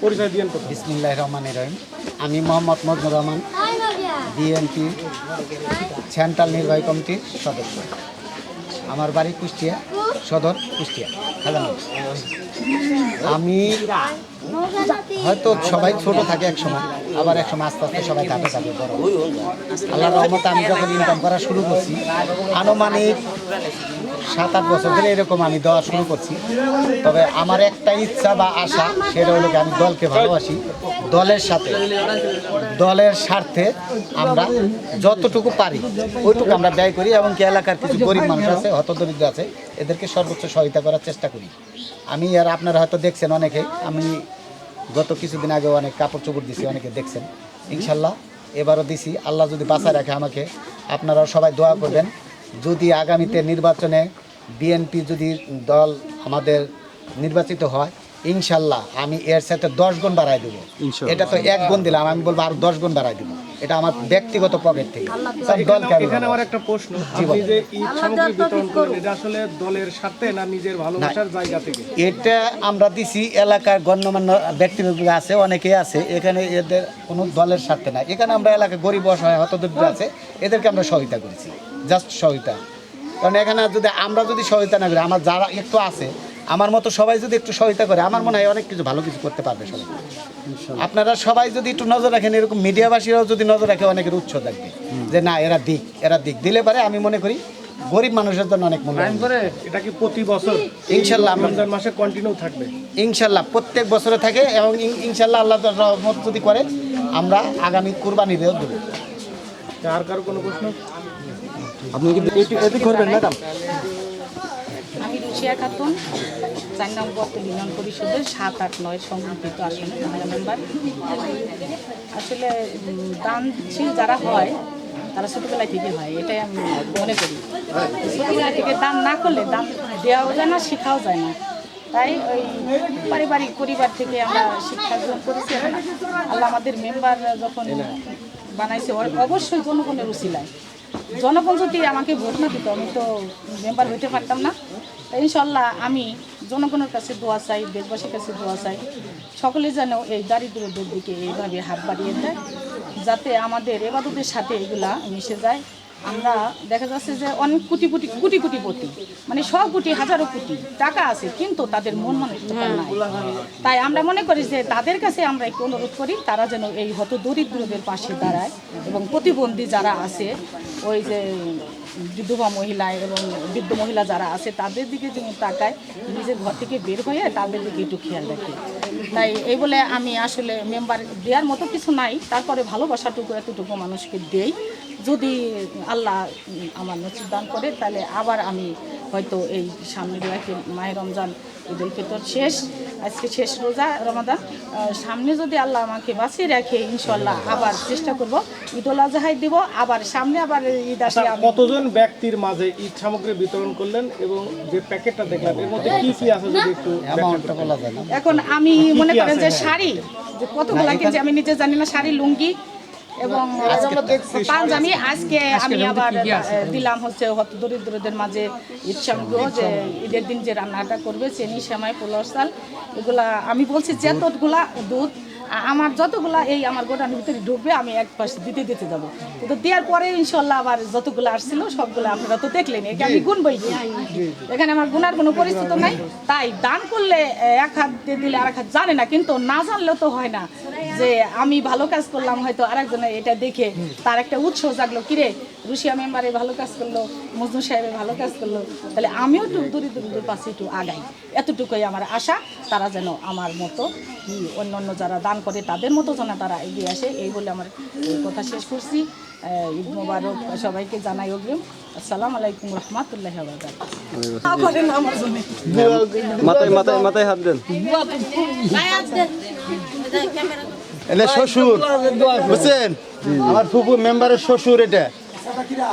পরিচয় রহমান রহিম। আমি Mohammad Majnur Rahman, BNP central নির্বাহী কমিটির সদস্য। আমার বাড়ি কুষ্টিয়া, সদর কুষ্টিয়া। আমি হয়তো সবাই ছোট থাকে এক সময়, আবার এক সময় আস্তে আস্তে সবাই ধাপে ধাপে বড়। আল্লাহর রহমতে আমি যখন ইনকাম করা শুরু করছি, আনুমানিক সাত আট বছর ধরে এরকম আমি দেওয়া শুরু করছি। তবে আমার একটা ইচ্ছা বা আশা, সেটা হলো আমি দলকে ভালোবাসি। দলের সাথে, দলের স্বার্থে আমরা যতটুকু পারি, ওইটুকু আমরা ব্যয় করি এবং কি এলাকার কিছু গরিব মানুষ আছে, হতদরিদ্র আছে, এদেরকে সর্বোচ্চ সহায়তা করার চেষ্টা করি। আমি আর আপনারা হয়তো দেখছেন অনেকে, আমি গত কিছুদিন আগে অনেক কাপড় চোপড় দিছি, অনেকে দেখছেন। ইনশাল্লাহ, এবারও দিছি। আল্লাহ যদি বাঁচায় রাখে আমাকে আপনারা সবাই দোয়া করবেন। যদি আগামীতে নির্বাচনে বিএনপি যদি দল আমাদের নির্বাচিত হয় ইনশাল্লাহ আমি এর সাথে দশ গুণ বাড়াই দেবো। এটা তো এক গুণ দিলাম আমি বলব আরও দশ গুণ বাড়াই দেবো। এটা আমার ব্যক্তিগত পকেট থেকে। এখানে আমার একটা প্রশ্ন আপনি যে ঈদ সামগ্রী বিতরণ করলেন এটা আসলে দলের স্বার্থে না নিজের ভালোবাসার জায়গা থেকে? এটা আমরা দিছি এলাকার গণ্যমান্য ব্যক্তিবর্গ আছে অনেকেই আছে। এখানে এদের কোনো দলের স্বার্থে নাই এখানে আমরা এলাকায় গরিব অসহায় হতদরিদ্র আছে। এদেরকে আমরা সহায়তা করেছি। জাস্ট সহায়তা কারণ এখানে যদি আমরা যদি সহায়তা না করি আমার যারা একটু আছে আমার মতো সবাই যদি একটু সহায়তা করে আমার মনে হয় অনেক কিছু ভালো কিছু করতে পারবে সবাই। আপনারা সবাই যদি একটু নজর রাখেন এরকম মিডিয়াবাসীরাও যদি নজর রাখে অনেকের উৎস থাকবে। যে না এরা দিক এরা দিক। দিলে পারে আমি মনে করি গরিব মানুষের জন্য অনেক মূল্য এটা কি প্রতি বছর? ইনশাল্লাহ রমজান মাসে কন্টিনিউ থাকবে? ইনশাল্লাহ প্রত্যেক বছরে থাকে এবং ইন- ইনশাল্লাহ আল্লাহ রহমত যদি করে আমরা আগামী কুরবানিতেও দেবো আর কারও কোনো প্রশ্ন? আপনি কিন্তু এটি করবেন ম্যাডাম? আমি রুশিয়া খাতুন, চার নম্বর ইউনিয়ন পরিষদের সাত আট নয় সংরক্ষিত আসনে মহিলা মেম্বার আসলে দানশীল যারা হয়, তারা ছোটোবেলায় থেকে হয়, এটাই আমি মনে করি। ছোটোবেলা থেকে দান না করলে দান দেওয়াও যায় না, শেখাও যায় না। তাই ওই পারিবারিক পরিবার থেকে আমরা শিক্ষা গ্রহণ করেছি। আল্লাহ আমাদের মেম্বার যখন বানাইছে অবশ্যই রুচি উচিলায়। জনগণ যদি আমাকে ভোট না দিত, আমি তো মেম্বার হইতে পারতাম না। তাই ইনশাল্লাহ আমি জনগণের কাছে দোয়া চাই, দেশবাসীর কাছে দোয়া চাই, সকলে যেন এই দারিদ্রদের দিকে এইভাবে হাত বাড়িয়ে দেয়, যাতে আমাদের এবাদতের সাথে এগুলা মিশে যায়। আমরা দেখা যাচ্ছে যে অনেক কোটি কোটি কোটি কোটিপতি মানে শ কোটি, হাজারো কোটি টাকা আছে, কিন্তু তাদের মন মানসিকতা তাই আমরা মনে করি যে তাদের কাছে আমরা একটু অনুরোধ করি, তারা যেন এই হত দরিদ্রদের পাশে দাঁড়ায় এবং প্রতিবন্ধী যারা আছে, ওই যে বিধবা মহিলা এবং বৃদ্ধ মহিলা যারা আছে, তাদের দিকে যেন তাকায়, নিজের ঘর থেকে বের হয়ে তাদের দিকে একটু খেয়াল রাখে। তাই এই বলে আমি আসলে মেম্বার দেওয়ার মতো কিছু নাই, তারপরে ভালোবাসাটুকু এতটুকু মানুষকে দেই। যদি আল্লাহ আমার নসিব দান করে তাহলে আবার আমি হয়তো এই সামনে রাখি। মাহে রমজান ঈদ উল ফিতর শেষ আজকে শেষ রোজা রমাদান। সামনে যদি আল্লাহ আমাকে বাঁচিয়ে রাখে ইনশাল্লাহ আবার চেষ্টা করব। ঈদ উল আজহাই দিব আবার সামনে আবার ঈদ আসে আচ্ছা, কতজন ব্যক্তির মাঝে ঈদ সামগ্রী বিতরণ করলেন এবং যে প্যাকেটটা দেখলাম এর মধ্যে কি কি আছে যদি একটু অ্যামাউন্টটা বলা যায় এখন আমি মনে করেন যে শাড়ি যে কতগুলা কিনছি আমি নিজে জানি না শাড়ি লুঙ্গি এবং পাঞ্জাবি আজকে আমি আবার দিলাম হচ্ছে হত দরিদ্রদের মাঝে ঈদ যে ঈদের দিন যে রান্নাটা করবে চেনি সেমাই পোলার চাল এগুলা আমি বলছি যে যতগুলা দুধ আমার যতগুলো এই আমার গোটার ভিতরে ঢুকবে আমি এক পাশ দিতে দিতে যাব। কিন্তু দেওয়ার পরে ইনশাল্লাহ আবার যতগুলো আসছিল সবগুলো আপনারা তো দেখলেন একে আমি গুনবই কি এখানে আমার গুনার কোনো পরিচিত নাই। তাই দান করলে এক হাত দিয়ে দিলে আর এক হাত জানে না কিন্তু না জানলেও তো হয় না যে আমি ভালো কাজ করলাম হয়তো আরেকজনের এটা দেখে তার একটা উৎসাহ জাগলো। কিরে রুশিয়া মেম্বারে ভালো কাজ করল মজনু সাহেবে ভালো কাজ করল তাহলে আমিও একটু দরিদ্রদের পাশে একটু আগাই। এতটুকুই আমার আশা তারা যেন আমার মতো কি অন্য অন্য যারা দান করে তাদের মতো যেন তারা এগিয়ে আসে এই বলে আমার কথা শেষ করছি। ঈদ মোবারক সবাইকে জানাই অগ্রিম। আসসালামু আলাইকুম রহমতুল্লাহ মাথায় মাথায় মাথায় হাত দেন। এটা শ্বশুর বুঝছেন? আমার ফুপু মেম্বারের শ্বশুর এটা। কথা কিরা?